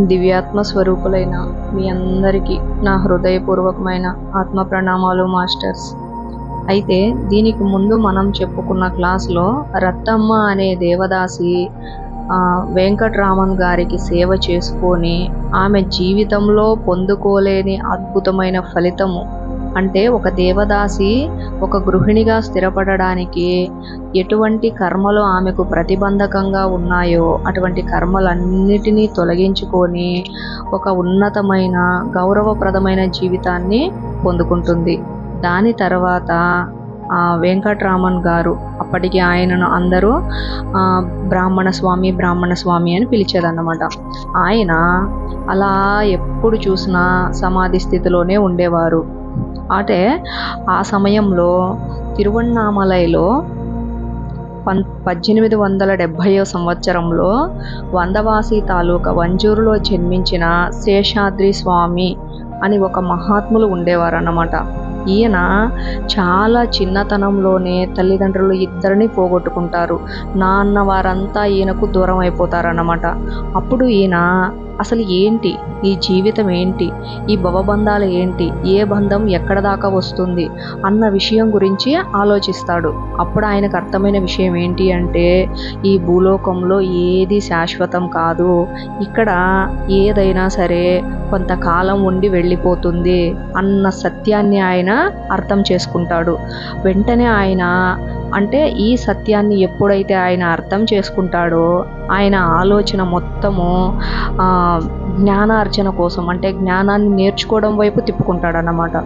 దివ్యాత్మ స్వరూపులైన మీ అందరికీ నా హృదయపూర్వకమైన ఆత్మ ప్రణామాలు మాస్టర్స్. అయితే దీనికి ముందు మనం చెప్పుకున్న క్లాస్లో రత్తమ్మ అనే దేవదాసి వెంకట్రామన్ గారికి సేవ చేసుకొని ఆమె జీవితంలో పొందుకోలేని అద్భుతమైన ఫలితము అంటే ఒక దేవదాసి ఒక గృహిణిగా స్థిరపడడానికి ఎటువంటి కర్మలు ఆమెకు ప్రతిబంధకంగా ఉన్నాయో అటువంటి కర్మలన్నిటినీ తొలగించుకొని ఒక ఉన్నతమైన గౌరవప్రదమైన జీవితాన్ని పొందుకుంటుంది. దాని తర్వాత ఆ, వెంకట్రామన్ గారు అప్పటికి ఆయనను అందరూ బ్రాహ్మణ స్వామి బ్రాహ్మణ స్వామి అని పిలిచేదన్నమాట. ఆయన అలా ఎప్పుడు చూసినా సమాధి స్థితిలోనే ఉండేవారు. అంటే ఆ సమయంలో తిరువణ్ణామలైలో పం పద్దెనిమిది వందల డెబ్భైయో సంవత్సరంలో వందవాసి తాలూకా వంజూరులో జన్మించిన శేషాద్రి స్వామి అని ఒక మహాత్ములు ఉండేవారు అన్నమాట ఈయన చాలా చిన్నతనంలోనే తల్లిదండ్రులు ఇద్దరిని పోగొట్టుకుంటారు. నాన్న వారంతా ఈయనకు దూరం అయిపోతారన్నమాట అప్పుడు ఈయన అసలు ఏంటి? ఈ జీవితం ఏంటి? ఈ భవబంధాలు ఏంటి? ఏ బంధం ఎక్కడ దాకా వస్తుంది? అన్న విషయం గురించి ఆలోచిస్తాడు. అప్పుడు ఆయనకు అర్థమైన విషయం ఏంటి అంటే ఈ భూలోకంలో ఏది శాశ్వతం కాదు. ఇక్కడ ఏదైనా సరే కొంతకాలం ఉండి వెళ్ళిపోతుంది అన్న సత్యాన్ని ఆయన అర్థం చేసుకుంటాడు. వెంటనే ఆయన అంటే ఈ సత్యాన్ని ఎప్పుడైతే ఆయన అర్థం చేసుకుంటాడో ఆయన ఆలోచన మొత్తము జ్ఞానార్జన కోసం అంటే జ్ఞానాన్ని నేర్చుకోవడం వైపు తిప్పుకుంటాడనమాట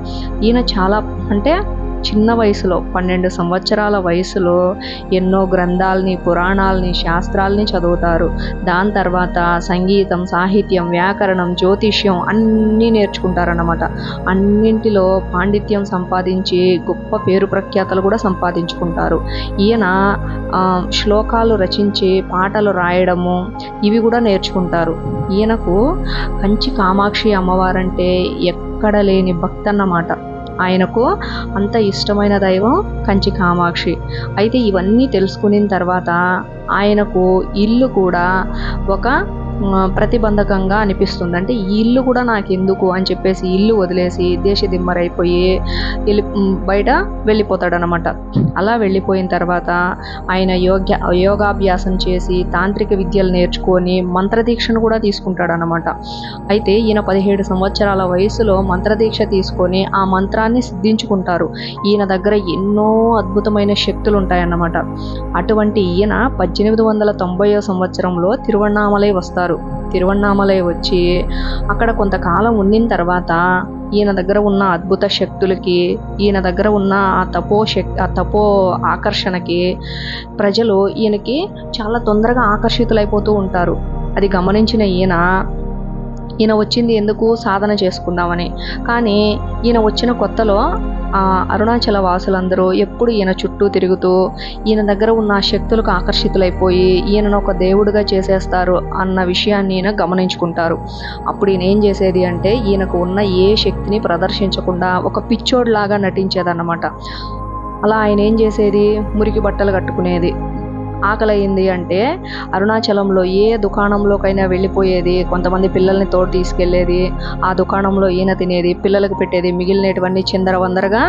ఈయన చాలా అంటే చిన్న వయసులో పన్నెండు సంవత్సరాల వయసులో ఎన్నో గ్రంథాలని పురాణాలని శాస్త్రాలని చదువుతారు. దాని తర్వాత సంగీతం సాహిత్యం వ్యాకరణం జ్యోతిష్యం అన్నీ నేర్చుకుంటారన్నమాట. అన్నింటిలో పాండిత్యం సంపాదించి గొప్ప పేరు ప్రఖ్యాతలు కూడా సంపాదించుకుంటారు. ఈయన శ్లోకాలు రచించి పాటలు రాయడము ఇవి కూడా నేర్చుకుంటారు. ఈయనకు కంచి కామాక్షి అమ్మవారంటే ఎక్కడ లేని భక్తన్నమాట. అన్నమాట ఆయనకు అంత ఇష్టమైన దైవం కంచి కామాక్షి. అయితే ఇవన్నీ తెలుసుకున్న తర్వాత ఆయనకు ఇల్లు కూడా ఒక ప్రతిబంధకంగా అనిపిస్తుంది. అంటే ఈ ఇల్లు కూడా నాకు ఎందుకు అని చెప్పేసి ఇల్లు వదిలేసి దేశ దిమ్మరైపోయి వెళ్ళి బయట వెళ్ళిపోతాడనమాట. అలా వెళ్ళిపోయిన తర్వాత ఆయన యోగ్య యోగాభ్యాసం చేసి తాంత్రిక విద్యలు నేర్చుకొని మంత్రదీక్షను కూడా తీసుకుంటాడనమాట. అయితే ఈయన పదిహేడు సంవత్సరాల వయసులో మంత్రదీక్ష తీసుకొని ఆ మంత్రాన్ని సిద్ధించుకుంటారు. ఈయన దగ్గర ఎన్నో అద్భుతమైన శక్తులు ఉంటాయన్నమాట అటువంటి ఈయన పద్దెనిమిది వందల తొంభైవ సంవత్సరంలో తిరువణామలై వస్తారు తిరువన్నామలై వచ్చి అక్కడ కొంతకాలం ఉండిన తర్వాత ఈయన దగ్గర ఉన్న అద్భుత శక్తులకి ఈయన దగ్గర ఉన్న ఆ తపో శక్తి ఆ తపో ఆకర్షణకి ప్రజలు ఈయనకి చాలా తొందరగా ఆకర్షితులైపోతూ ఉంటారు. అది గమనించిన ఈయన ఈయన వచ్చింది ఎందుకు సాధన చేసుకుందామని. కానీ ఈయన వచ్చిన కొత్తలో ఆ అరుణాచల వాసులందరూ ఎప్పుడు ఈయన చుట్టూ తిరుగుతూ ఈయన దగ్గర ఉన్న శక్తులకు ఆకర్షితులైపోయి ఈయనను ఒక దేవుడిగా చేసేస్తారు అన్న విషయాన్ని ఈయన గమనించుకుంటారు. అప్పుడు ఈయన ఏం చేసేది అంటే ఈయనకు ఉన్న ఏ శక్తిని ప్రదర్శించకుండా ఒక పిచ్చోడ్లాగా నటించేదన్నమాట. అలా ఆయన ఏం చేసేది? మురికి బట్టలు కట్టుకునేది. ఆకలయింది అంటే అరుణాచలంలో ఏ దుకాణంలోకైనా వెళ్ళిపోయేది కొంతమంది పిల్లల్ని తోడు తీసుకెళ్ళేది ఆ దుకాణంలో ఈయన తినేది పిల్లలకు పెట్టేది మిగిలినటువంటి చిందరవందరగా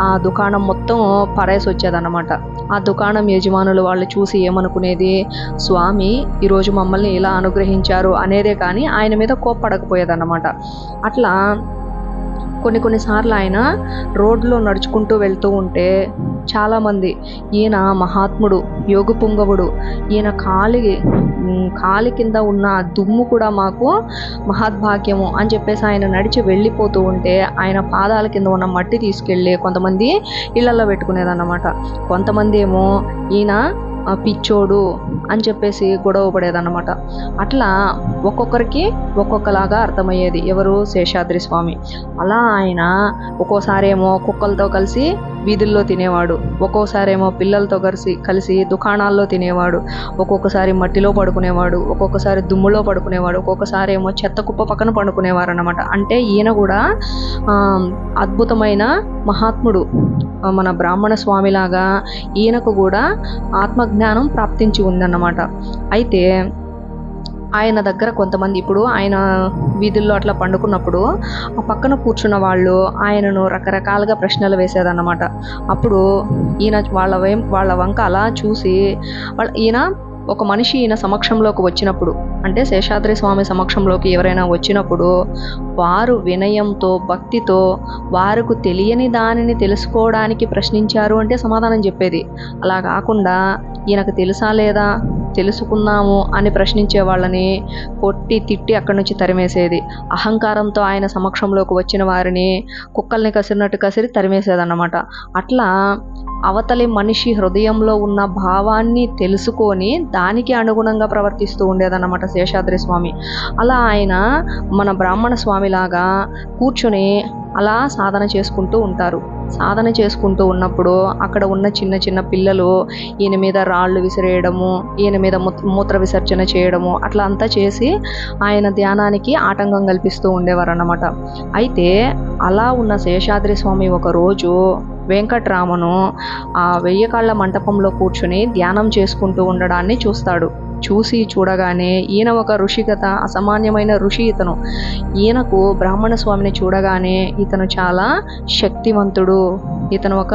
ఆ దుకాణం మొత్తం పరేసి వచ్చేదన్నమాట ఆ దుకాణం యజమానులు వాళ్ళు చూసి ఏమనుకునేది స్వామి ఈరోజు మమ్మల్ని ఇలా అనుగ్రహించారు అనేదే కానీ ఆయన మీద కోప్పడకపోయేదన్నమాట. అట్లా కొన్ని కొన్నిసార్లు ఆయన రోడ్లో నడుచుకుంటూ వెళ్తూ ఉంటే చాలామంది ఈయన మహాత్ముడు యోగ పుంగవుడు ఈయన కాలి కాలి కింద ఉన్న దుమ్ము కూడా మాకు మహద్భాగ్యము అని చెప్పేసి ఆయన నడిచి వెళ్ళిపోతూ ఉంటే ఆయన పాదాల కింద ఉన్న మట్టి తీసుకెళ్ళి కొంతమంది ఇళ్ళలో పెట్టుకునేదన్నమాట. కొంతమంది ఏమో ఈయన పిచ్చోడు అని చెప్పేసి గొడవ పడేదన్నమాట. అట్లా ఒక్కొక్కరికి ఒక్కొక్కలాగా అర్థమయ్యేది. ఎవరు శేషాద్రి స్వామి? అలా ఆయన ఒక్కోసారేమో కుక్కలతో కలిసి వీధుల్లో తినేవాడు. ఒక్కోసారేమో పిల్లలతో కలిసి కలిసి దుకాణాల్లో తినేవాడు. ఒక్కొక్కసారి మట్టిలో పడుకునేవాడు. ఒక్కొక్కసారి దుమ్ములో పడుకునేవాడు. ఒక్కొక్కసారి ఏమో చెత్త కుప్ప పక్కన పడుకునేవారు అనమాట అంటే ఈయన కూడా అద్భుతమైన మహాత్ముడు. మన బ్రాహ్మణ స్వామిలాగా ఈయనకు కూడా ఆత్మజ్ఞానం ప్రాప్తించి ఉందన్నమాట. అయితే ఆయన దగ్గర కొంతమంది ఇప్పుడు ఆయన వీధుల్లో అట్లా పండుకున్నప్పుడు ఆ పక్కన కూర్చున్న వాళ్ళు ఆయనను రకరకాలుగా ప్రశ్నలు వేసేదన్నమాట. అప్పుడు ఈయన వాళ్ళ వై వాళ్ళ వంక అలా చూసి వాళ్ళ ఈయన ఒక మనిషి ఈయన సమక్షంలోకి వచ్చినప్పుడు అంటే శేషాద్రి స్వామి సమక్షంలోకి ఎవరైనా వచ్చినప్పుడు వారు వినయంతో భక్తితో వారికి తెలియని దానిని తెలుసుకోవడానికి ప్రశ్నించారు అంటే సమాధానం చెప్పేది. అలా కాకుండా ఈయనకు తెలుసా లేదా? తెలుసుకున్నాము అని ప్రశ్నించే వాళ్ళని కొట్టి తిట్టి అక్కడి నుంచి తరిమేసేది. అహంకారంతో ఆయన సమక్షంలోకి వచ్చిన వారిని కుక్కల్ని కసిరినట్టు కసిరి తరిమేసేదన్నమాట. అట్లా అవతలి మనిషి హృదయంలో ఉన్న భావాన్ని తెలుసుకొని దానికి అనుగుణంగా ప్రవర్తిస్తూ ఉండేదన్నమాట శేషాద్రి స్వామి. అలా ఆయన మన బ్రాహ్మణ స్వామిలాగా కూర్చొని అలా సాధన చేసుకుంటూ ఉంటారు. సాధన చేసుకుంటూ ఉన్నప్పుడు అక్కడ ఉన్న చిన్న చిన్న పిల్లలు ఈయన మీద రాళ్ళు విసిరేయడము ఈయన మీద మూత్ర విసర్జన చేయడము అట్లా అంతా చేసి ఆయన ధ్యానానికి ఆటంకం కల్పిస్తూ ఉండేవారు అన్నమాట అయితే అలా ఉన్న శేషాద్రి స్వామి ఒకరోజు వెంకట్రామను ఆ వెయ్యకాళ్ళ మంటపంలో కూర్చుని ధ్యానం చేసుకుంటూ ఉండడాన్ని చూస్తాడు. చూసి చూడగానే ఈయన ఒక ఋషిగత అసామాన్యమైన ఋషి ఇతను. ఈయనకు బ్రాహ్మణ స్వామిని చూడగానే ఇతను చాలా శక్తివంతుడు. ఇతను ఒక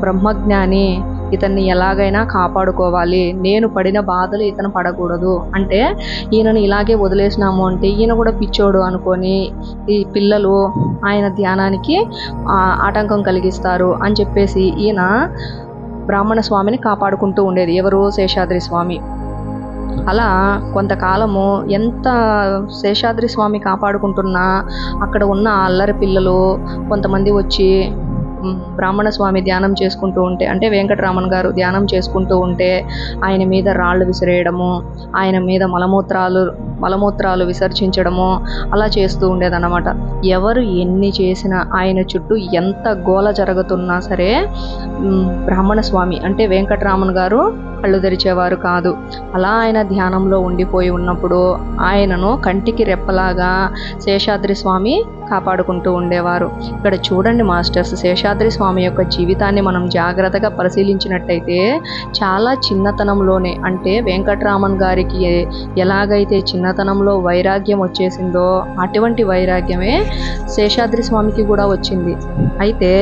బ్రహ్మజ్ఞాని. ఇతన్ని ఎలాగైనా కాపాడుకోవాలి. నేను పడిన బాధలు ఇతను పడకూడదు. అంటే ఈయనను ఇలాగే వదిలేసినాము అంటే ఈయన కూడా పిచ్చోడు అనుకొని ఈ పిల్లలు ఆయన ధ్యానానికి ఆటంకం కలిగిస్తారు అని చెప్పేసి ఈయన బ్రాహ్మణ స్వామిని కాపాడుకుంటూ ఉండేది. ఎవరు శేషాద్రి స్వామి? అలా కొంతకాలము ఎంత శేషాద్రి స్వామి కాపాడుకుంటున్నా అక్కడ ఉన్న అల్లరి పిల్లలు కొంతమంది వచ్చి బ్రాహ్మణ స్వామి ధ్యానం చేసుకుంటూ ఉంటే అంటే వెంకటరామన్ గారు ధ్యానం చేసుకుంటూ ఉంటే ఆయన మీద రాళ్ళు విసిరేయడము ఆయన మీద మలమూత్రాలు మలమూత్రాలు విసర్జించడము అలా చేస్తూ ఉండేదన్నమాట. ఎవరు ఎన్ని చేసినా ఆయన చుట్టూ ఎంత గోల జరుగుతున్నా సరే బ్రాహ్మణ స్వామి అంటే వెంకటరామన్ గారు కళ్ళు తెరిచేవారు కాదు. అలా ఆయన ధ్యానంలో ఉండిపోయి ఉన్నప్పుడు ఆయనను కంటికి రెప్పలాగా శేషాద్రి స్వామి కాపాడుకుంటూ ఉండేవారు. ఇక్కడ చూడండి మాస్టర్స్ శేషాద్రి స్వామి యొక్క జీవితాన్ని మనం జాగ్రత్తగా పరిశీలించినట్టయితే చాలా చిన్నతనంలోనే అంటే వెంకటరామన్ గారికి ఎలాగైతే చిన్నతనంలో వైరాగ్యం వచ్చేసిందో అటువంటి వైరాగ్యమే శేషాద్రి స్వామికి కూడా వచ్చింది. అయితే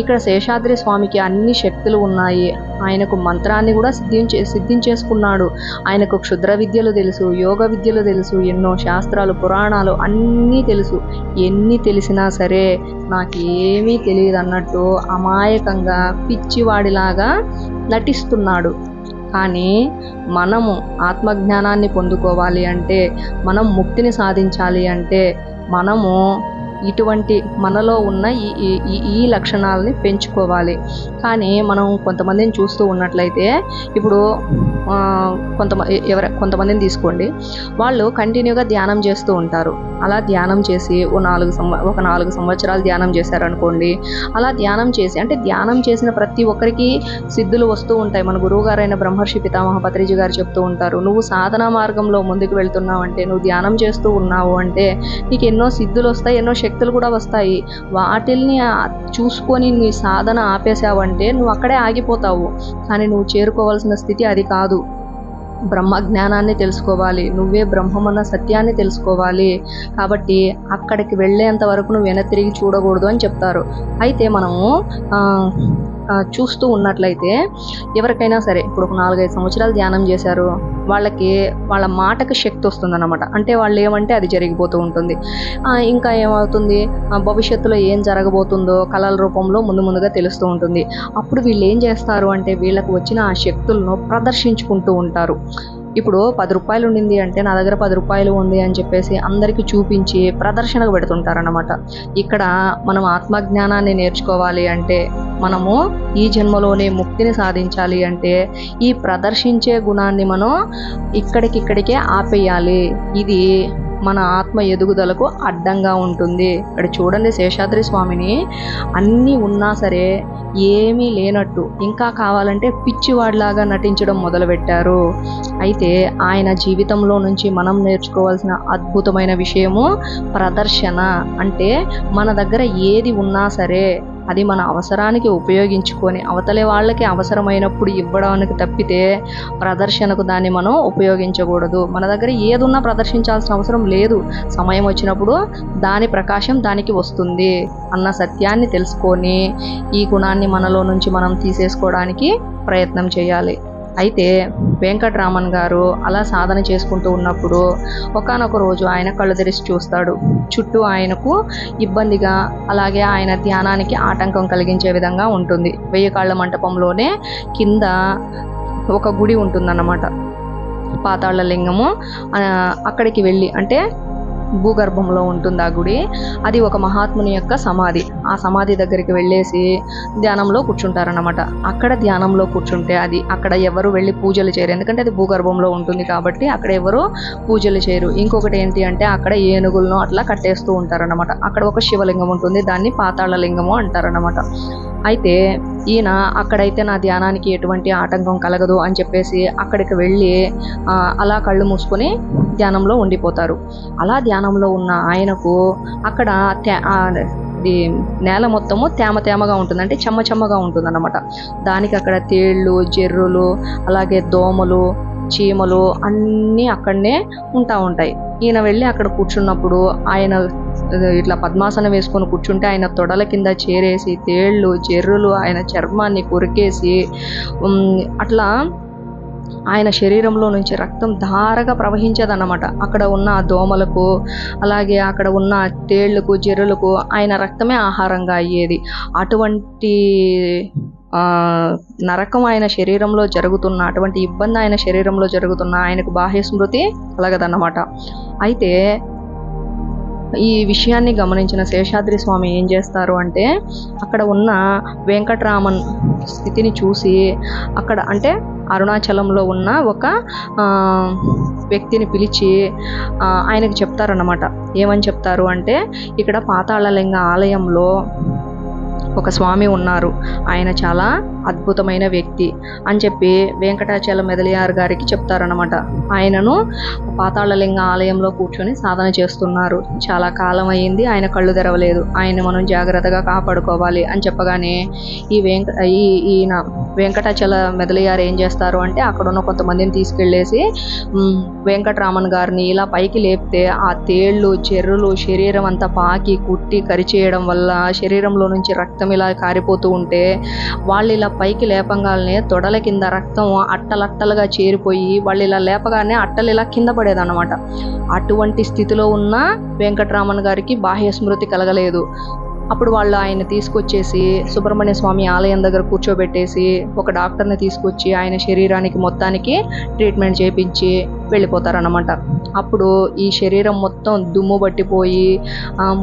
ఇక్కడ శేషాద్రి స్వామికి అన్ని శక్తులు ఉన్నాయి. ఆయనకు మంత్రాన్ని కూడా సిద్ధించే సిద్ధించేసుకున్నాడు ఆయనకు క్షుద్ర విద్యలు తెలుసు యోగ విద్యలు తెలుసు ఎన్నో శాస్త్రాలు పురాణాలు అన్నీ తెలుసు. ఎన్ని తెలిసినా సరే నాకేమీ తెలియదు అన్నట్టు అమాయకంగా పిచ్చివాడిలాగా నటిస్తున్నాడు. కానీ మనము ఆత్మజ్ఞానాన్ని పొందుకోవాలి అంటే మనం ముక్తిని సాధించాలి అంటే మనము ఇటువంటి మనలో ఉన్న ఈ ఈ ఈ లక్షణాలని పెంచుకోవాలి. కానీ మనం కొంతమందిని చూస్తూ ఉన్నట్లయితే ఇప్పుడు కొంతమంది ఎవర కొంతమందిని తీసుకోండి. వాళ్ళు కంటిన్యూగా ధ్యానం చేస్తూ ఉంటారు. అలా ధ్యానం చేసి ఓ నాలుగు సంవ ఒక నాలుగు సంవత్సరాలు ధ్యానం చేశారనుకోండి అలా ధ్యానం చేసి అంటే ధ్యానం చేసిన ప్రతి ఒక్కరికి సిద్ధులు వస్తూ ఉంటాయి. మన గురువుగారైన బ్రహ్మర్షి పితామహ పత్రిజీ గారు చెప్తూ ఉంటారు నువ్వు సాధనా మార్గంలో ముందుకు వెళ్తున్నావు అంటే నువ్వు ధ్యానం చేస్తూ ఉన్నావు అంటే నీకు ఎన్నో సిద్ధులు వస్తాయి ఎన్నో శక్తులు కూడా వస్తాయి. వాటిల్ని చూసుకొని నీ సాధన ఆపేసావంటే నువ్వు అక్కడే ఆగిపోతావు. కానీ నువ్వు చేరుకోవాల్సిన స్థితి అది కాదు. బ్రహ్మ జ్ఞానాన్ని తెలుసుకోవాలి. నువ్వే బ్రహ్మమన్న సత్యాన్ని తెలుసుకోవాలి. కాబట్టి అక్కడికి వెళ్ళేంత వరకు నువ్వు వెనతిరిగి చూడకూడదు అని చెప్తారు. అయితే మనము చూస్తూ ఉన్నట్లయితే ఎవరికైనా సరే ఇప్పుడు ఒక నాలుగైదు సంవత్సరాలు ధ్యానం చేశారు వాళ్ళకి వాళ్ళ మాటకు శక్తి వస్తుందన్నమాట. అంటే వాళ్ళు ఏమంటే అది జరిగిపోతూ ఉంటుంది. ఇంకా ఏమవుతుంది? భవిష్యత్తులో ఏం జరగబోతుందో కళల రూపంలో ముందు ముందుగా తెలుస్తూ ఉంటుంది. అప్పుడు వీళ్ళు ఏం చేస్తారు అంటే వీళ్ళకు వచ్చిన ఆ శక్తులను ప్రదర్శించుకుంటూ ఉంటారు. ఇప్పుడు పది రూపాయలు ఉండింది అంటే నా దగ్గర పది రూపాయలు ఉంది అని చెప్పేసి అందరికీ చూపించి ప్రదర్శనకు పెడుతుంటారనమాట ఇక్కడ మనం ఆత్మజ్ఞానాన్ని నేర్చుకోవాలి అంటే మనము ఈ జన్మలోనే ముక్తిని సాధించాలి అంటే ఈ ప్రదర్శించే గుణాన్ని మనం ఇక్కడికిక్కడికే ఆపేయాలి. ఇది మన ఆత్మ ఎదుగుదలకు అడ్డంగా ఉంటుంది. ఇక్కడ చూడండి శేషాద్రి స్వామిని. అన్నీ ఉన్నా సరే ఏమీ లేనట్టు. ఇంకా కావాలంటే పిచ్చివాడిలాగా నటించడం మొదలుపెట్టారు. అయితే ఆయన జీవితంలో నుంచి మనం నేర్చుకోవాల్సిన అద్భుతమైన విషయము ప్రదర్శన. అంటే మన దగ్గర ఏది ఉన్నా సరే అది మన అవసరానికి ఉపయోగించుకొని అవతలి వాళ్ళకి అవసరమైనప్పుడు ఇవ్వడానికి తప్పితే ప్రదర్శనకు దాన్ని మనం ఉపయోగించకూడదు. మన దగ్గర ఏదున్నా ప్రదర్శించాల్సిన అవసరం లేదు. సమయం వచ్చినప్పుడు దాని ప్రకాశం దానికి వస్తుంది అన్న సత్యాన్ని తెలుసుకొని ఈ గుణాన్ని మనలో నుంచి మనం తీసేసుకోవడానికి ప్రయత్నం చేయాలి. అయితే వెంకటరామన్ గారు అలా సాధన చేసుకుంటూ ఉన్నప్పుడు ఒకానొక రోజు ఆయన కళ్ళు తెరిచి చూస్తాడు. చుట్టూ ఆయనకు ఇబ్బందిగా అలాగే ఆయన ధ్యానానికి ఆటంకం కలిగించే విధంగా ఉంటుంది. వెయ్యి కాళ్ళ మంటపంలోనే కింద ఒక గుడి ఉంటుందన్నమాట. పాతాళ లింగము అక్కడికి వెళ్ళి అంటే భూగర్భంలో ఉంటుంది ఆ గుడి. అది ఒక మహాత్ముని యొక్క సమాధి. ఆ సమాధి దగ్గరికి వెళ్ళేసి ధ్యానంలో కూర్చుంటారనమాట అక్కడ ధ్యానంలో కూర్చుంటే అది అక్కడ ఎవరు వెళ్ళి పూజలు చేయరు. ఎందుకంటే అది భూగర్భంలో ఉంటుంది కాబట్టి అక్కడ ఎవరు పూజలు చేయరు. ఇంకొకటి ఏంటి అంటే అక్కడ ఏనుగులను అట్లా కట్టేస్తూ ఉంటారన్నమాట. అక్కడ ఒక శివలింగం ఉంటుంది. దాన్ని పాతాళ లింగము అంటారనమాట అయితే ఈయన అక్కడైతే నా ధ్యానానికి ఎటువంటి ఆటంకం కలగదు అని చెప్పేసి అక్కడికి వెళ్ళి అలా కళ్ళు మూసుకొని ధ్యానంలో ఉండిపోతారు. అలా ధ్యానంలో ఉన్న ఆయనకు అక్కడ తే- ఇది నేల మొత్తము తేమ తేమగా ఉంటుంది. అంటే చెమ్మ చెమ్మగా ఉంటుంది అన్నమాట దానికి అక్కడ తేళ్ళు జెర్రులు అలాగే దోమలు చీమలు అన్నీ అక్కడనే ఉంటా ఉంటాయి. ఈయన వెళ్ళి అక్కడ కూర్చున్నప్పుడు ఆయన ఇట్లా పద్మాసనం వేసుకొని కూర్చుంటే ఆయన తొడల కింద చేరేసి తేళ్ళు చెర్రులు ఆయన చర్మాన్ని కొరికేసి అట్లా ఆయన శరీరంలో నుంచి రక్తం ధారగా ప్రవహించేదన్నమాట. అక్కడ ఉన్న ఆ దోమలకు అలాగే అక్కడ ఉన్న తేళ్ళకు జెర్రులకు ఆయన రక్తమే ఆహారంగా అయ్యేది. అటువంటి నరకం ఆయన శరీరంలో జరుగుతున్న అటువంటి ఇబ్బంది ఆయన శరీరంలో జరుగుతున్న ఆయనకు బాహ్య స్మృతి కలగదన్నమాట. అయితే ఈ విషయాన్ని గమనించిన శేషాద్రి స్వామి ఏం చేస్తారు అంటే అక్కడ ఉన్న వెంకట్రామన్ స్థితిని చూసి అక్కడ అంటే అరుణాచలంలో ఉన్న ఒక వ్యక్తిని పిలిచి ఆయనకు చెప్తారన్నమాట. ఏమని చెప్తారు అంటే ఇక్కడ పాతాళలింగ ఆలయంలో ఒక స్వామి ఉన్నారు. ఆయన చాలా అద్భుతమైన వ్యక్తి అని చెప్పి వెంకటాచల మెదలియార్ గారికి చెప్తారనమాట ఆయనను పాతాళలింగ ఆలయంలో కూర్చొని సాధన చేస్తున్నారు. చాలా కాలం అయ్యింది ఆయన కళ్ళు తెరవలేదు. ఆయన మనం జాగ్రత్తగా కాపాడుకోవాలి అని చెప్పగానే ఈ వెంక ఈ ఈయన వెంకటాచల మెదలియారు ఏం చేస్తారు అంటే అక్కడ ఉన్న కొంతమందిని తీసుకెళ్ళేసి వెంకటరామన్ గారిని ఇలా పైకి లేపితే ఆ తేళ్ళు చెర్రులు శరీరం అంతా పాకి కుట్టి కరిచేయడం వల్ల శరీరంలో నుంచి రక్తం ఇలా కారిపోతూ ఉంటే వాళ్ళు ఇలా పైకి లేపంగానే తొడల కింద రక్తం అట్టలట్టలుగా చేరిపోయి వాళ్ళు ఇలా లేపగానే అట్టలు ఇలా కింద పడేదన్నమాట. అటువంటి స్థితిలో ఉన్న వెంకటరామన్ గారికి బాహ్య స్మృతి కలగలేదు. అప్పుడు వాళ్ళు ఆయన తీసుకొచ్చేసి సుబ్రహ్మణ్య స్వామి ఆలయం దగ్గర కూర్చోబెట్టేసి ఒక డాక్టర్ని తీసుకొచ్చి ఆయన శరీరానికి మొత్తానికి ట్రీట్మెంట్ చేయించి వెళ్ళిపోతారన్నమాట. అప్పుడు ఈ శరీరం మొత్తం దుమ్ము పట్టిపోయి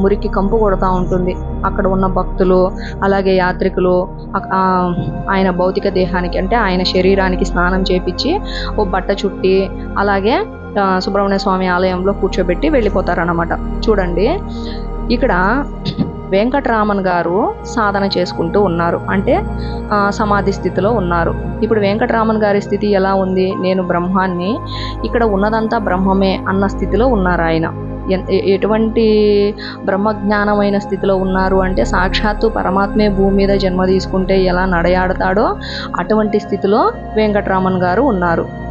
మురికి కంపు కొడతా ఉంటుంది. అక్కడ ఉన్న భక్తులు అలాగే యాత్రికులు ఆయన భౌతిక దేహానికి అంటే ఆయన శరీరానికి స్నానం చేపించి ఓ బట్ట చుట్టి అలాగే సుబ్రహ్మణ్య స్వామి ఆలయంలో కూర్చోబెట్టి వెళ్ళిపోతారనమాట చూడండి ఇక్కడ వెంకటరామన్ గారు సాధన చేసుకుంటూ ఉన్నారు. అంటే సమాధి స్థితిలో ఉన్నారు. ఇప్పుడు వెంకటరామన్ గారి స్థితి ఎలా ఉంది? నేను బ్రహ్మాన్ని ఇక్కడ ఉన్నదంతా బ్రహ్మమే అన్న స్థితిలో ఉన్నారు ఆయన. ఎటువంటి బ్రహ్మజ్ఞానమైన స్థితిలో ఉన్నారు అంటే సాక్షాత్తు పరమాత్మే భూమి మీద జన్మ తీసుకుంటే ఎలా నడయాడతాడో అటువంటి స్థితిలో వెంకటరామన్ గారు ఉన్నారు.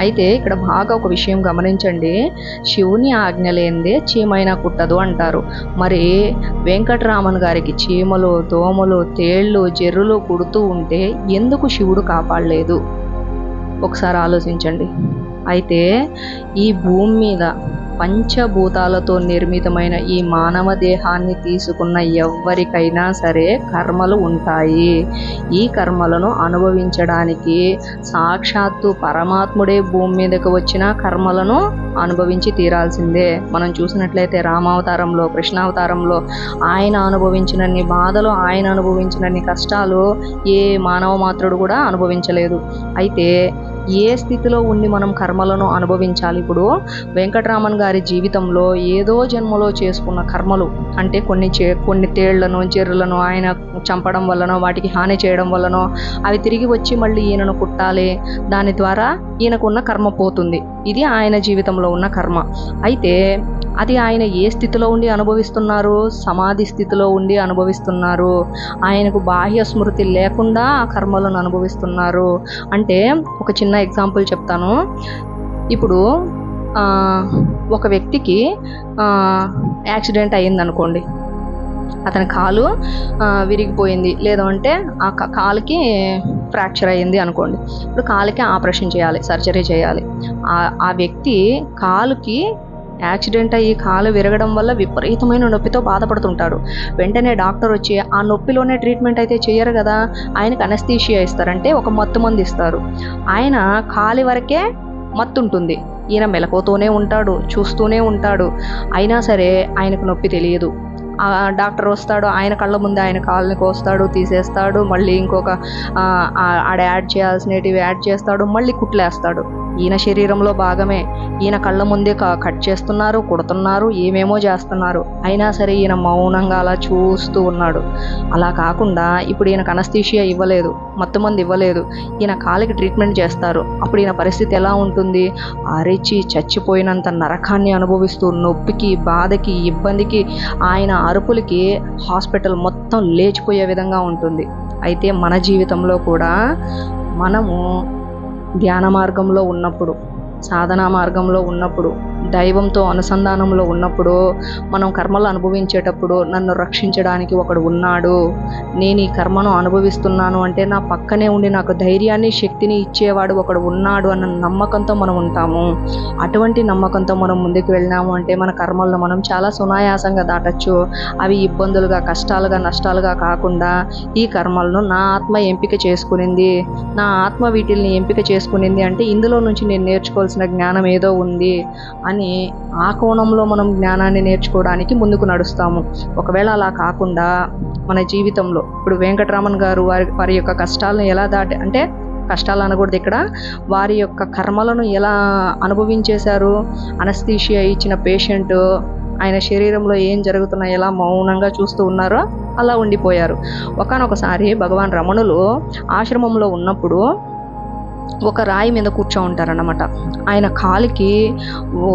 అయితే ఇక్కడ బాగా ఒక విషయం గమనించండి. శివుని ఆజ్ఞ లేనిదే చీమైనా కుట్టదు అంటారు. మరి వెంకటరామన్ గారికి చీమలు దోమలు తేళ్ళు జెర్రులు కుడుతూ ఉంటే ఎందుకు శివుడు కాపాడలేదు? ఒకసారి ఆలోచించండి. అయితే ఈ భూమి మీద పంచభూతాలతో నిర్మితమైన ఈ మానవ దేహాన్ని తీసుకున్న ఎవ్వరికైనా సరే కర్మలు ఉంటాయి. ఈ కర్మలను అనుభవించడానికి సాక్షాత్తు పరమాత్ముడే భూమి మీదకు వచ్చిన కర్మలను అనుభవించి తీరాల్సిందే. మనం చూసినట్లయితే రామావతారంలో కృష్ణావతారంలో ఆయన అనుభవించినన్ని బాధలు ఆయన అనుభవించినన్ని కష్టాలు ఏ మానవ మాత్రుడు కూడా అనుభవించలేదు. అయితే ఏ స్థితిలో ఉండి మనం కర్మలను అనుభవించాలి? ఇప్పుడు వెంకటరామన్ గారి జీవితంలో ఏదో జన్మలో చేసుకున్న కర్మలు అంటే కొన్ని చే కొన్ని తేళ్ళను జెర్రులను ఆయన చంపడం వల్లనో వాటికి హాని చేయడం వల్లనో అవి తిరిగి వచ్చి మళ్ళీ ఈయనను కుట్టాలి. దాని ద్వారా ఈయనకున్న కర్మ పోతుంది. ఇది ఆయన జీవితంలో ఉన్న కర్మ. అయితే అది ఆయన ఏ స్థితిలో ఉండి అనుభవిస్తున్నారు? సమాధి స్థితిలో ఉండి అనుభవిస్తున్నారు? ఆయనకు బాహ్య స్మృతి లేకుండా ఆ కర్మలను అనుభవిస్తున్నారు? అంటే ఒక చిన్న ఎగ్జాంపుల్ చెప్తాను. ఇప్పుడు ఒక వ్యక్తికి యాక్సిడెంట్ అయ్యింది అనుకోండి అతని కాలు విరిగిపోయింది. లేదంటే ఆ కాలుకి ఫ్రాక్చర్ అయ్యింది అనుకోండి. ఇప్పుడు కాలుకి ఆపరేషన్ చేయాలి సర్జరీ చేయాలి. ఆ- వ్యక్తి కాలుకి యాక్సిడెంట్ అయ్యి కాలు విరగడం వల్ల విపరీతమైన నొప్పితో బాధపడుతుంటాడు. వెంటనే డాక్టర్ వచ్చి ఆ నొప్పిలోనే ట్రీట్మెంట్ అయితే చేయరు కదా ఆయనకు అనస్థీషియా ఇస్తారంటే ఒక మత్తు మంది ఇస్తారు. ఆయన కాలి వరకే మత్తు ఉంటుంది ఈయన మెలకుతూనే ఉంటాడు చూస్తూనే ఉంటాడు. అయినా సరే ఆయనకు నొప్పి తెలియదు. డాక్టర్ వస్తాడు ఆయన కళ్ళ ముందు ఆయన కాళ్ళని కోస్తాడు తీసేస్తాడు మళ్ళీ ఇంకొక ఆడ యాడ్ చేయాల్సినవి యాడ్ చేస్తాడు మళ్ళీ కుట్లేస్తాడు. ఈయన శరీరంలో భాగమే. ఈయన కళ్ళ ముందే క- కట్ చేస్తున్నారు కుడుతున్నారు ఏమేమో చేస్తున్నారు. అయినా సరే ఈయన మౌనంగా అలా చూస్తూ ఉన్నాడు. అలా కాకుండా ఇప్పుడు ఈయన కనస్థీషియా ఇవ్వలేదు మత్తు మంది ఇవ్వలేదు. ఈయన కాలికి ట్రీట్మెంట్ చేస్తారు. అప్పుడు ఈయన పరిస్థితి ఎలా ఉంటుంది? అరిచి చచ్చిపోయినంత నరకాన్ని అనుభవిస్తూ నొప్పికి బాధకి ఇబ్బందికి ఆయన అరుపులకి హాస్పిటల్ మొత్తం లేచిపోయే విధంగా ఉంటుంది. అయితే మన జీవితంలో కూడా మనము ధ్యాన మార్గంలో ఉన్నప్పుడు సాధనా మార్గంలో ఉన్నప్పుడు దైవంతో అనుసంధానంలో ఉన్నప్పుడు మనం కర్మలు అనుభవించేటప్పుడు నన్ను రక్షించడానికి ఒకడు ఉన్నాడు. నేను ఈ కర్మను అనుభవిస్తున్నాను అంటే నా పక్కనే ఉండి నాకు ధైర్యాన్ని శక్తిని ఇచ్చేవాడు ఒకడు ఉన్నాడు అన్న నమ్మకంతో మనం ఉంటాము. అటువంటి నమ్మకంతో మనం ముందుకు వెళ్ళినాము అంటే మన కర్మలను మనం చాలా సునాయాసంగా దాటచ్చు. అవి ఇబ్బందులుగా కష్టాలుగా నష్టాలుగా కాకుండా ఈ కర్మలను నా ఆత్మ ఎంపిక చేసుకునింది. నా ఆత్మ వీటిల్ని ఎంపిక చేసుకునింది అంటే ఇందులో నుంచి నేను నేర్చుకోవాల్సిన జ్ఞానం ఏదో ఉంది. అని ఆ కోణంలో మనం జ్ఞానాన్ని నేర్చుకోవడానికి ముందుకు నడుస్తాము. ఒకవేళ అలా కాకుండా మన జీవితంలో ఇప్పుడు వెంకటరామన్ గారు వారి వారి యొక్క కష్టాలను ఎలా దాటి అంటే కష్టాలు అనకూడదు ఇక్కడ వారి యొక్క కర్మలను ఎలా అనుభవించేశారు అనస్థీషియా ఇచ్చిన పేషెంట్ ఆయన శరీరంలో ఏం జరుగుతున్నాయి ఎలా మౌనంగా చూస్తూ ఉన్నారో అలా ఉండిపోయారు. ఒకనొకసారి భగవాన్ రమణులు ఆశ్రమంలో ఉన్నప్పుడు ఒక రాయి మీద కూర్చో ఉంటారన్నమాట ఆయన కాలికి ఓ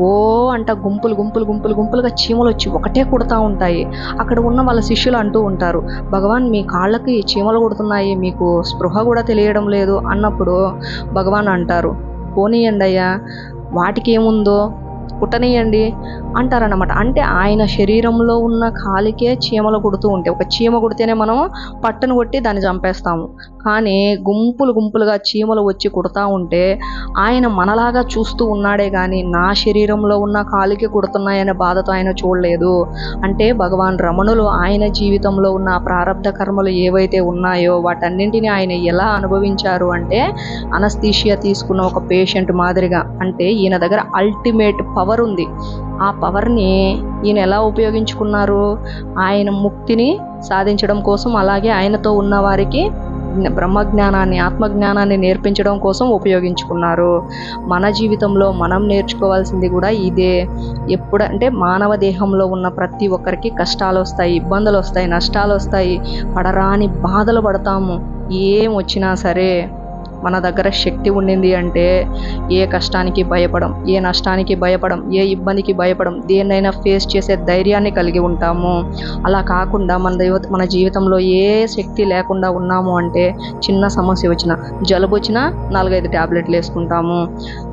ఓ అంట గుంపులు గుంపులు గుంపులు గుంపులుగా చీమలు వచ్చి ఒకటే కుడతా ఉంటాయి. అక్కడ ఉన్న వాళ్ళ శిష్యులు అంటూ ఉంటారు భగవాన్ మీ కాళ్ళకి చీమలు కుడుతున్నాయి మీకు స్పృహ కూడా తెలియడం లేదు అన్నప్పుడు భగవాన్ అంటారు పోనీయండి అయ్యా వాటికి ఏముందో కుట్టనీయండి అంటారనమాట అంటే ఆయన శరీరంలో ఉన్న కాలికే చీమలు కుడుతూ ఉంటాయి ఒక చీమ కుడితేనే మనం పట్టను కొట్టి దాన్ని చంపేస్తాము. కానీ గుంపులు గుంపులుగా చీమలు వచ్చి కుడతా ఉంటే ఆయన మనలాగా చూస్తూ ఉన్నాడే కానీ నా శరీరంలో ఉన్న కాలికి కుడుతున్నాయనే బాధతో ఆయన చూడలేదు. అంటే భగవాన్ రమణులు ఆయన జీవితంలో ఉన్న ప్రారంధ కర్మలు ఏవైతే ఉన్నాయో వాటన్నింటినీ ఆయన ఎలా అనుభవించారు అంటే అనస్థీషియా తీసుకున్న ఒక పేషెంట్ మాదిరిగా. అంటే ఈయన దగ్గర అల్టిమేట్ పవర్ ఉంది. ఆ పవర్ని ఈయన ఎలా ఉపయోగించుకున్నారు? ఆయన ముక్తిని సాధించడం కోసం అలాగే ఆయనతో ఉన్న వారికి బ్రహ్మజ్ఞానాన్ని ఆత్మజ్ఞానాన్ని నేర్పించడం కోసం ఉపయోగించుకున్నారు. మన జీవితంలో మనం నేర్చుకోవాల్సింది కూడా ఇదే. ఎప్పుడంటే మానవ దేహంలో ఉన్న ప్రతి ఒక్కరికి కష్టాలు వస్తాయి ఇబ్బందులు వస్తాయి నష్టాలు వస్తాయి పడరాని బాధలు పడతాము. ఏం వచ్చినా సరే. మన దగ్గర శక్తి ఉండింది అంటే ఏ కష్టానికి భయపడం ఏ నష్టానికి భయపడం ఏ ఇబ్బందికి భయపడం దేన్నైనా ఫేస్ చేసే ధైర్యాన్ని కలిగి ఉంటాము. అలా కాకుండా మన దైవ మన జీవితంలో ఏ శక్తి లేకుండా ఉన్నాము అంటే చిన్న సమస్య వచ్చినా జలుబు వచ్చినా నాలుగైదు ట్యాబ్లెట్లు వేసుకుంటాము.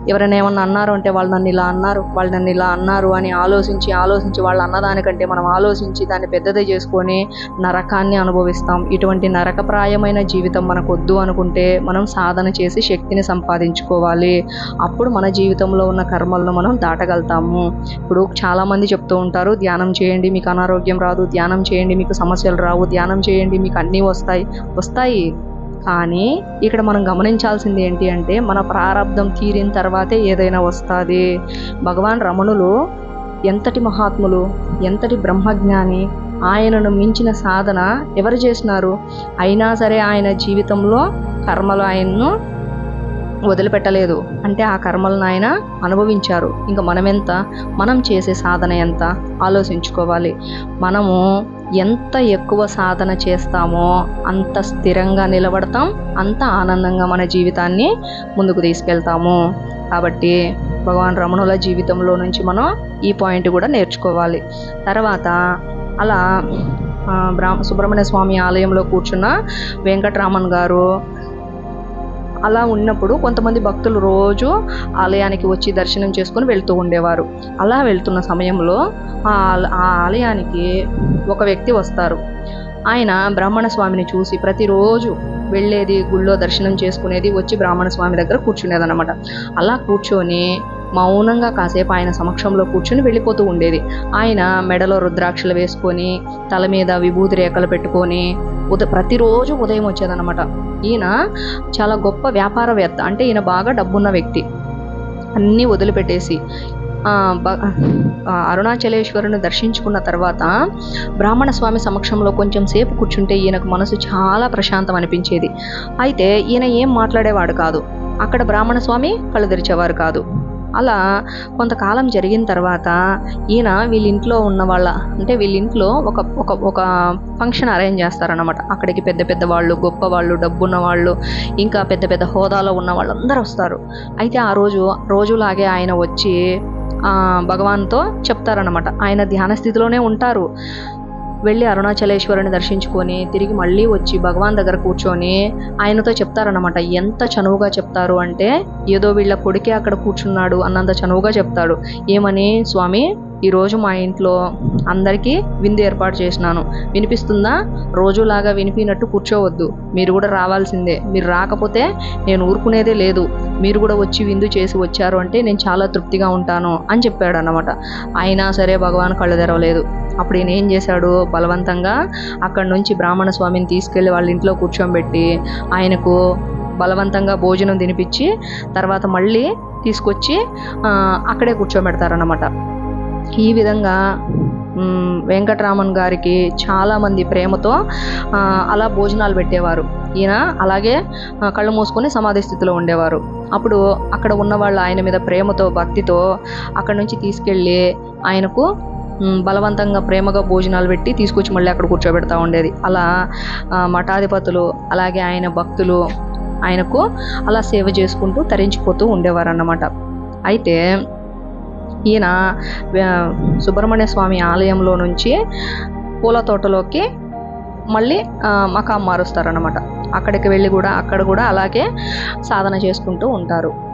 ఎవరైనా ఏమన్నా అన్నారు అంటే వాళ్ళు నన్ను ఇలా అన్నారు వాళ్ళు నన్ను ఇలా అన్నారు అని ఆలోచించి ఆలోచించి వాళ్ళు అన్నదానికంటే మనం ఆలోచించి దాన్ని పెద్దది చేసుకొని నరకాన్ని అనుభవిస్తాం. ఇటువంటి నరకప్రాయమైన జీవితం మనకు వద్దు అనుకుంటే మనం సాధన చేసి శక్తిని సంపాదించుకోవాలి. అప్పుడు మన జీవితంలో ఉన్న కర్మలను మనం దాటగలుగుతాము. ఇప్పుడు చాలామంది చెప్తూ ఉంటారు ధ్యానం చేయండి మీకు అనారోగ్యం రాదు. ధ్యానం చేయండి మీకు సమస్యలు రావు. ధ్యానం చేయండి మీకు అన్నీ వస్తాయి. వస్తాయి. కానీ ఇక్కడ మనం గమనించాల్సింది ఏంటి అంటే మన ప్రారంధం తీరిన తర్వాతే ఏదైనా వస్తుంది. భగవాన్ రమణులు ఎంతటి మహాత్ములు ఎంతటి బ్రహ్మజ్ఞాని ఆయనను మించిన సాధన ఎవరు చేసినారు? అయినా సరే ఆయన జీవితంలో కర్మలు ఆయన్ను వదిలిపెట్టలేదు. అంటే ఆ కర్మలను ఆయన అనుభవించారు. ఇంకా మనమెంత? మనం చేసే సాధన ఎంత? ఆలోచించుకోవాలి. మనము ఎంత ఎక్కువ సాధన చేస్తామో అంత స్థిరంగా నిలబడతాం అంత ఆనందంగా మన జీవితాన్ని ముందుకు తీసుకెళ్తాము. కాబట్టి భగవాన్ రమణుల జీవితంలో నుంచి మనం ఈ పాయింట్ కూడా నేర్చుకోవాలి. తర్వాత అలా బ్రా సుబ్రహ్మణ్య స్వామి ఆలయంలో కూర్చున్న వెంకటరామన్ గారు అలా ఉన్నప్పుడు కొంతమంది భక్తులు రోజు ఆలయానికి వచ్చి దర్శనం చేసుకొని వెళ్తూ ఉండేవారు. అలా వెళ్తున్న సమయంలో ఆ ఆల- ఆ ఆలయానికి ఒక వ్యక్తి వస్తారు. ఆయన బ్రాహ్మణ స్వామిని చూసి ప్రతిరోజు వెళ్ళేది గుళ్ళో దర్శనం చేసుకునేది వచ్చి బ్రాహ్మణ స్వామి దగ్గర కూర్చునేదన్నమాట. అలా కూర్చొని మౌనంగా కాసేపు ఆయన సమక్షంలో కూర్చుని వెళ్ళిపోతూ ఉండేది. ఆయన మెడలో రుద్రాక్షలు వేసుకొని తల మీద విభూతి రేఖలు పెట్టుకొని ఉద ప్రతిరోజు ఉదయం వచ్చేదన్నమాట. ఈయన చాలా గొప్ప వ్యాపారవేత్త. అంటే ఈయన బాగా డబ్బున్న వ్యక్తి. అన్నీ వదిలిపెట్టేసి అరుణాచలేశ్వరుని దర్శించుకున్న తర్వాత బ్రాహ్మణ స్వామి సమక్షంలో కొంచెం సేపు కూర్చుంటే ఈయనకు మనసు చాలా ప్రశాంతం అనిపించేది. అయితే ఈయన ఏం మాట్లాడేవాడు కాదు. అక్కడ బ్రాహ్మణ స్వామి కళ్ళు తెరిచేవారు కాదు. అలా కొంతకాలం జరిగిన తర్వాత ఈయన వీళ్ళింట్లో ఉన్న వాళ్ళ అంటే వీళ్ళింట్లో ఒక ఒక ఒక ఫంక్షన్ అరేంజ్ చేస్తారనమాట అక్కడికి పెద్ద పెద్ద వాళ్ళు గొప్ప వాళ్ళు డబ్బున్న వాళ్ళు ఇంకా పెద్ద పెద్ద హోదాలో ఉన్న వాళ్ళందరూ వస్తారు. అయితే ఆ రోజు రోజులాగే ఆయన వచ్చి భగవాన్తో చెప్తారన్నమాట. ఆయన ధ్యాన స్థితిలోనే ఉంటారు. వెళ్ళి అరుణాచలేశ్వరుని దర్శించుకొని తిరిగి మళ్ళీ వచ్చి భగవాన్ దగ్గర కూర్చొని ఆయనతో చెప్తారన్నమాట. ఎంత చనువుగా చెప్తారు అంటే ఏదో వీళ్ళ కొడుకే అక్కడ కూర్చున్నాడు అన్నంత చనువుగా చెప్తాడు. ఏమని స్వామి? ఈరోజు మా ఇంట్లో అందరికీ విందు ఏర్పాటు చేసినాను. వినిపిస్తుందా? రోజులాగా వినిపినట్టు కూర్చోవద్దు. మీరు కూడా రావాల్సిందే. మీరు రాకపోతే నేను ఊరుకునేదే లేదు. మీరు కూడా వచ్చి విందు చేసి వచ్చారు అంటే నేను చాలా తృప్తిగా ఉంటాను అని చెప్పాడు అన్నమాట అయినా సరే భగవాన్ కళ్ళు తెరవలేదు. అప్పుడు ఈయన ఏం చేశాడు? బలవంతంగా అక్కడి నుంచి బ్రాహ్మణ స్వామిని తీసుకెళ్ళి వాళ్ళ ఇంట్లో కూర్చోబెట్టి ఆయనకు బలవంతంగా భోజనం తినిపించి తర్వాత మళ్ళీ తీసుకొచ్చి అక్కడే కూర్చోబెడతారన్నమాట. ఈ విధంగా వెంకటరామన్ గారికి చాలామంది ప్రేమతో అలా భోజనాలు పెట్టేవారు. ఈయన అలాగే కళ్ళు మూసుకొని సమాధి స్థితిలో ఉండేవారు. అప్పుడు అక్కడ ఉన్న వాళ్ళు ఆయన మీద ప్రేమతో భక్తితో అక్కడ నుంచి తీసుకెళ్ళి ఆయనకు బలవంతంగా ప్రేమగా భోజనాలు పెట్టి తీసుకొచ్చి మళ్ళీ అక్కడ కూర్చోబెడతా ఉండేది. అలా మఠాధిపతులు అలాగే ఆయన భక్తులు ఆయనకు అలా సేవ చేసుకుంటూ తరించిపోతూ ఉండేవారు అన్నమాట అయితే ఈయన సుబ్రహ్మణ్య స్వామి ఆలయంలో నుంచి పూల తోటలోకి మళ్ళీ మకాం మారుస్తారనమాట అక్కడికి వెళ్ళి కూడా అక్కడ కూడా అలాగే సాధన చేసుకుంటూ ఉంటారు.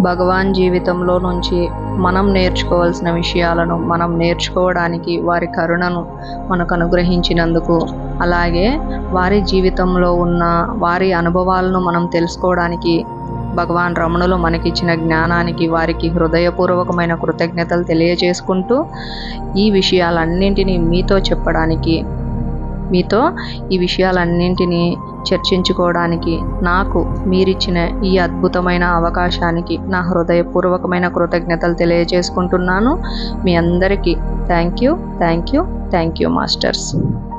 భగవాన్ జీవితంలో నుంచి మనం నేర్చుకోవాల్సిన విషయాలను మనం నేర్చుకోవడానికి వారి కరుణను మనకు అనుగ్రహించినందుకు అలాగే వారి జీవితంలో ఉన్న వారి అనుభవాలను మనం తెలుసుకోవడానికి భగవాన్ రమణులు మనకిచ్చిన జ్ఞానానికి వారికి హృదయపూర్వకమైన కృతజ్ఞతలు తెలియజేసుకుంటూ ఈ విషయాలన్నింటినీ మీతో చెప్పడానికి మీతో ఈ విషయాలన్నింటినీ చర్చించుకోవడానికి నాకు మీరిచ్చిన ఈ అద్భుతమైన అవకాశానికి నా హృదయపూర్వకమైన కృతజ్ఞతలు తెలియజేసుకుంటున్నాను. మీ అందరికీ thank you thank you thank you masters.